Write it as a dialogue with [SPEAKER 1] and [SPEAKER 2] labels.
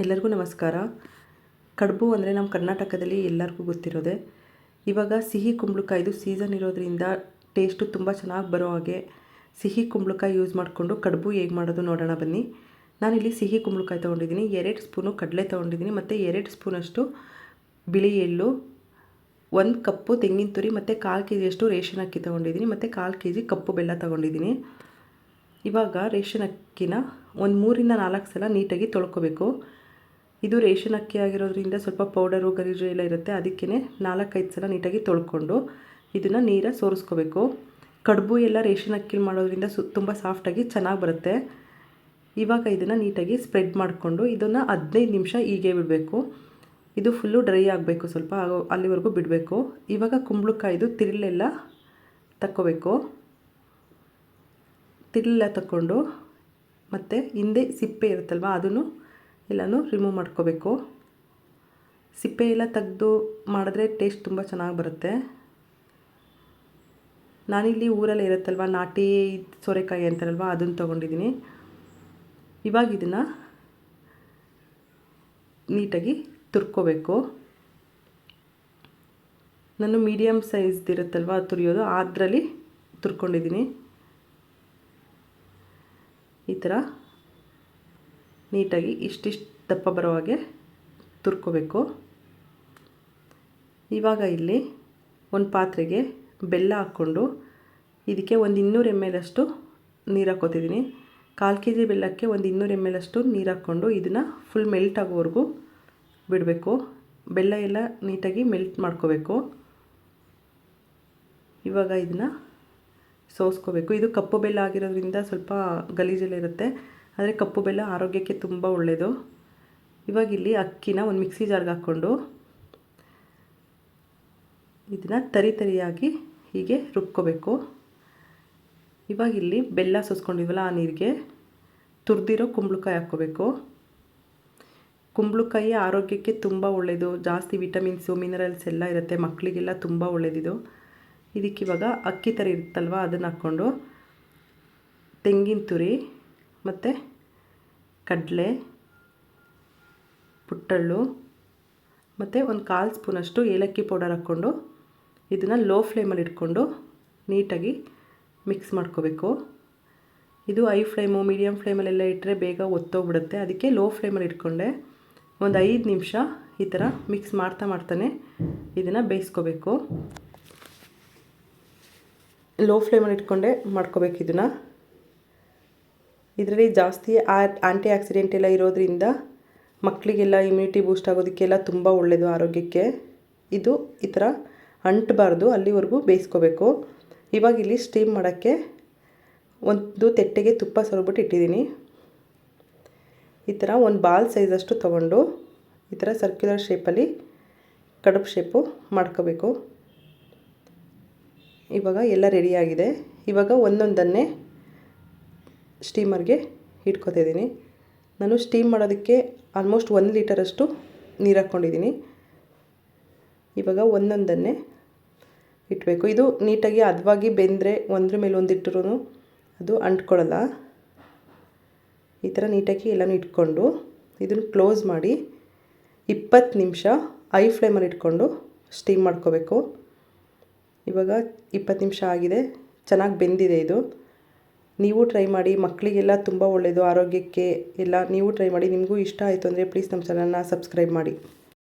[SPEAKER 1] ಎಲ್ಲರಿಗೂ ನಮಸ್ಕಾರ. ಕಡುಬು ಅಂದರೆ ನಮ್ಮ ಕರ್ನಾಟಕದಲ್ಲಿ ಎಲ್ಲರಿಗೂ ಗೊತ್ತಿರೋದೆ. ಇವಾಗ ಸಿಹಿ ಕುಂಬಳಕಾಯಿದು ಸೀಸನ್ ಇರೋದ್ರಿಂದ ಟೇಸ್ಟು ತುಂಬ ಚೆನ್ನಾಗಿ ಬರೋ ಹಾಗೆ ಸಿಹಿ ಕುಂಬಳಕಾಯಿ ಯೂಸ್ ಮಾಡಿಕೊಂಡು ಕಡುಬು ಹೇಗೆ ಮಾಡೋದು ನೋಡೋಣ ಬನ್ನಿ. ನಾನಿಲ್ಲಿ ಸಿಹಿ ಕುಂಬಳಕಾಯಿ ತೊಗೊಂಡಿದ್ದೀನಿ. ಎರಡು ಸ್ಪೂನು ಕಡಲೆ ತೊಗೊಂಡಿದ್ದೀನಿ. ಮತ್ತು ಎರಡು ಸ್ಪೂನಷ್ಟು ಬಿಳಿ ಎಳ್ಳು, ಒಂದು ಕಪ್ಪು ತೆಂಗಿನ ತುರಿ ಮತ್ತು ಕಾಲು ಕೆ ಜಿಯಷ್ಟು ರೇಷನ್ ಅಕ್ಕಿ ತೊಗೊಂಡಿದ್ದೀನಿ. ಮತ್ತು ಕಾಲು ಕೆ ಜಿ ಕಪ್ಪು ಬೆಲ್ಲ ತೊಗೊಂಡಿದ್ದೀನಿ. ಇವಾಗ ರೇಷನ್ ಅಕ್ಕಿನ ಒಂದು ಮೂರಿಂದ ನಾಲ್ಕು ಸಲ ನೀಟಾಗಿ ತೊಳ್ಕೊಬೇಕು. ಇದು ರೇಷನ್ ಅಕ್ಕಿ ಆಗಿರೋದ್ರಿಂದ ಸ್ವಲ್ಪ ಪೌಡರು ಗಲೀಜು ಎಲ್ಲ ಇರುತ್ತೆ. ಅದಕ್ಕೇ ನಾಲ್ಕೈದು ಸಲ ನೀಟಾಗಿ ತೊಳ್ಕೊಂಡು ಇದನ್ನು ನೀರ ಸೋರಿಸ್ಕೋಬೇಕು. ಕಡುಬು ಎಲ್ಲ ರೇಷನ್ ಅಕ್ಕಿ ಮಾಡೋದ್ರಿಂದ ಸು, ತುಂಬ ಸಾಫ್ಟಾಗಿ ಚೆನ್ನಾಗಿ ಬರುತ್ತೆ. ಇವಾಗ ಇದನ್ನು ನೀಟಾಗಿ ಸ್ಪ್ರೆಡ್ ಮಾಡಿಕೊಂಡು ಇದನ್ನು ಹದಿನೈದು ನಿಮಿಷ ಹೀಗೆ ಬಿಡಬೇಕು. ಇದು ಫುಲ್ಲು ಡ್ರೈ ಆಗಬೇಕು, ಸ್ವಲ್ಪ ಅಲ್ಲಿವರೆಗೂ ಬಿಡಬೇಕು. ಇವಾಗ ಕುಂಬಳಕಾಯ್ದು ತಿರುಳೆಲ್ಲ ತಕ್ಕೋಬೇಕು. ತಿರುಳೆಲ್ಲ ತಕ್ಕೊಂಡು ಮತ್ತು ಹಿಂದೆ ಸಿಪ್ಪೆ ಇರುತ್ತಲ್ವ, ಅದನ್ನು ಎಲ್ಲನೂ ರಿಮೂವ್ ಮಾಡ್ಕೋಬೇಕು. ಸಿಪ್ಪೆ ಎಲ್ಲ ತೆಗೆದು ಮಾಡಿದ್ರೆ ಟೇಸ್ಟ್ ತುಂಬ ಚೆನ್ನಾಗಿ ಬರುತ್ತೆ. ನಾನಿಲ್ಲಿ ಊರಲ್ಲಿ ಇರುತ್ತಲ್ವ, ನಾಟಿ ಸೋರೆಕಾಯಿ ಅಂತಾರಲ್ವ, ಅದನ್ನು ತೊಗೊಂಡಿದ್ದೀನಿ. ಇವಾಗ ಇದನ್ನು ನೀಟಾಗಿ ತುರ್ಕೋಬೇಕು. ನಾನು ಮೀಡಿಯಮ್ ಸೈಜ್ದಿರುತ್ತಲ್ವ ತುರಿಯೋದು, ಅದರಲ್ಲಿ ತುರ್ಕೊಂಡಿದ್ದೀನಿ. ಈ ಥರ ನೀಟಾಗಿ ಇಷ್ಟಿಷ್ಟು ದಪ್ಪ ಬರೋ ಹಾಗೆ ತುರ್ಕೋಬೇಕು. ಇವಾಗ ಇಲ್ಲಿ ಒಂದು ಪಾತ್ರೆಗೆ ಬೆಲ್ಲ ಹಾಕ್ಕೊಂಡು ಇದಕ್ಕೆ ಒಂದು ಇನ್ನೂರು ಎಂ ಎಲ್ ಅಷ್ಟು ನೀರು ಹಾಕ್ಕೋತಿದ್ದೀನಿ ಕಾಲು ಕೆ ಜಿ ಬೆಲ್ಲಕ್ಕೆ ಒಂದು ಇನ್ನೂರು ಎಂ ಎಲ್ ಅಷ್ಟು ನೀರು ಹಾಕ್ಕೊಂಡು ಇದನ್ನು ಫುಲ್ ಮೆಲ್ಟ್ ಆಗೋವರೆಗೂ ಬಿಡಬೇಕು. ಬೆಲ್ಲ ಎಲ್ಲ ನೀಟಾಗಿ ಮೆಲ್ಟ್ ಮಾಡ್ಕೋಬೇಕು. ಇವಾಗ ಇದನ್ನು ಸೋಸ್ಕೋಬೇಕು. ಇದು ಕಪ್ಪು ಬೆಲ್ಲ ಆಗಿರೋದ್ರಿಂದ ಸ್ವಲ್ಪ ಗಲೀಜೆಲ್ಲ ಇರುತ್ತೆ. ಆದರೆ ಕಪ್ಪು ಬೆಲ್ಲ ಆರೋಗ್ಯಕ್ಕೆ ತುಂಬ ಒಳ್ಳೆಯದು ಇವಾಗ ಇಲ್ಲಿ ಅಕ್ಕಿನ ಒಂದು ಮಿಕ್ಸಿ ಜಾರ್ಗೆ ಹಾಕ್ಕೊಂಡು ಇದನ್ನು ತರಿ ತರಿಯಾಗಿ ಹೀಗೆ ರುಬ್ಕೋಬೇಕು. ಇವಾಗ ಇಲ್ಲಿ ಬೆಲ್ಲ ಸೋಸ್ಕೊಂಡಿದ್ವಲ್ಲ ಆ ನೀರಿಗೆ ತುರಿದಿರೋ ಕುಂಬಳಕಾಯಿ ಹಾಕ್ಕೋಬೇಕು. ಕುಂಬಳಕಾಯಿ ಆರೋಗ್ಯಕ್ಕೆ ತುಂಬ ಒಳ್ಳೆಯದು ಜಾಸ್ತಿ ವಿಟಮಿನ್ಸು ಮಿನರಲ್ಸ್ ಎಲ್ಲ ಇರುತ್ತೆ. ಮಕ್ಕಳಿಗೆಲ್ಲ ತುಂಬ ಒಳ್ಳೆಯದಿದು ಇದಕ್ಕಿವಾಗ ಅಕ್ಕಿ ಥರ ಇರುತ್ತಲ್ವ, ಅದನ್ನು ಹಾಕ್ಕೊಂಡು ತೆಂಗಿನ ತುರಿ ಮತ್ತು ಕಡಲೆ, ಪುಟ್ಟಳ್ಳು, ಮತ್ತು ಒಂದು ಕಾಲು ಸ್ಪೂನಷ್ಟು ಏಲಕ್ಕಿ ಪೌಡರ್ ಹಾಕ್ಕೊಂಡು ಇದನ್ನು ಲೋ ಫ್ಲೇಮಲ್ಲಿ ಇಟ್ಕೊಂಡು ನೀಟಾಗಿ ಮಿಕ್ಸ್ ಮಾಡ್ಕೋಬೇಕು. ಇದು ಐ ಫ್ಲೇಮು ಮೀಡಿಯಮ್ ಫ್ಲೇಮಲ್ಲೆಲ್ಲ ಇಟ್ಟರೆ ಬೇಗ ಒತ್ತೋಗ್ಬಿಡುತ್ತೆ. ಅದಕ್ಕೆ ಲೋ ಫ್ಲೇಮಲ್ಲಿ ಇಟ್ಕೊಂಡೆ ಒಂದು ಐದು ನಿಮಿಷ ಈ ಥರ ಮಿಕ್ಸ್ ಮಾಡ್ತಾ ಮಾಡ್ತಾನೆ ಇದನ್ನು ಬೇಯಿಸ್ಕೋಬೇಕು. ಲೋ ಫ್ಲೇಮಲ್ಲಿ ಇಟ್ಕೊಂಡೆ ಮಾಡ್ಕೋಬೇಕು ಇದನ್ನು. ಇದರಲ್ಲಿ ಜಾಸ್ತಿ ಆ್ಯಂಟಿ ಆಕ್ಸಿಡೆಂಟ್ ಎಲ್ಲ ಇರೋದರಿಂದ ಮಕ್ಕಳಿಗೆಲ್ಲ ಇಮ್ಯುನಿಟಿ ಬೂಸ್ಟ್ ಆಗೋದಕ್ಕೆಲ್ಲ ತುಂಬ ಒಳ್ಳೆಯದು ಆರೋಗ್ಯಕ್ಕೆ. ಇದು ಈ ಥರ ಅಂಟಬಾರ್ದು, ಅಲ್ಲಿವರೆಗೂ ಬೇಯಿಸ್ಕೋಬೇಕು. ಇವಾಗ ಇಲ್ಲಿ ಸ್ಟೀಮ್ ಮಾಡೋಕ್ಕೆ ಒಂದು ತೆಟ್ಟೆಗೆ ತುಪ್ಪ ಸರಿಬಿಟ್ಟು ಇಟ್ಟಿದ್ದೀನಿ. ಈ ಥರ ಒಂದು ಬಾಲ್ ಸೈಜಷ್ಟು ತೊಗೊಂಡು ಈ ಥರ ಸರ್ಕ್ಯುಲರ್ ಶೇಪಲ್ಲಿ ಕಡುಬು ಶೇಪು ಮಾಡ್ಕೋಬೇಕು. ಇವಾಗ ಎಲ್ಲ ರೆಡಿಯಾಗಿದೆ ಇವಾಗ ಒಂದೊಂದನ್ನೇ ಸ್ಟೀಮರ್ಗೆ ಇಟ್ಕೊತಿದ್ದೀನಿ. ನಾನು ಸ್ಟೀಮ್ ಮಾಡೋದಕ್ಕೆ ಆಲ್ಮೋಸ್ಟ್ ಒಂದು ಲೀಟರಷ್ಟು ನೀರು ಹಾಕ್ಕೊಂಡಿದ್ದೀನಿ. ಇವಾಗ ಒಂದೊಂದನ್ನೇ ಇಟ್ಬೇಕು. ಇದು ನೀಟಾಗಿ ಹದವಾಗಿ ಬೆಂದರೆ ಒಂದ್ರ ಮೇಲೆ ಒಂದು ಇಟ್ಟರು ಅದು ಅಂಟ್ಕೊಳ್ಳಲ್ಲ ಈ ಥರ ನೀಟಾಗಿ ಎಲ್ಲನೂ ಇಟ್ಕೊಂಡು ಇದನ್ನು ಕ್ಲೋಸ್ ಮಾಡಿ ಇಪ್ಪತ್ತು ನಿಮಿಷ ಐ ಫ್ಲೇಮಲ್ಲಿ ಇಟ್ಕೊಂಡು ಸ್ಟೀಮ್ ಮಾಡ್ಕೋಬೇಕು. ಇವಾಗ ಇಪ್ಪತ್ತು ನಿಮಿಷ ಆಗಿದೆ. ಚೆನ್ನಾಗಿ ಬೆಂದಿದೆ ಇದು. ನೀವು ಟ್ರೈ ಮಾಡಿ ಮಕ್ಕಳಿಗೆಲ್ಲ ತುಂಬ ಒಳ್ಳೆಯದು ಆರೋಗ್ಯಕ್ಕೆ ಎಲ್ಲ ನೀವು ಟ್ರೈ ಮಾಡಿ, ನಿಮಗೂ ಇಷ್ಟ ಆಯಿತು ಅಂದರೆ ಪ್ಲೀಸ್ ನಮ್ಮ ಚಾನಲ್ನ ಸಬ್ಸ್ಕ್ರೈಬ್ ಮಾಡಿ.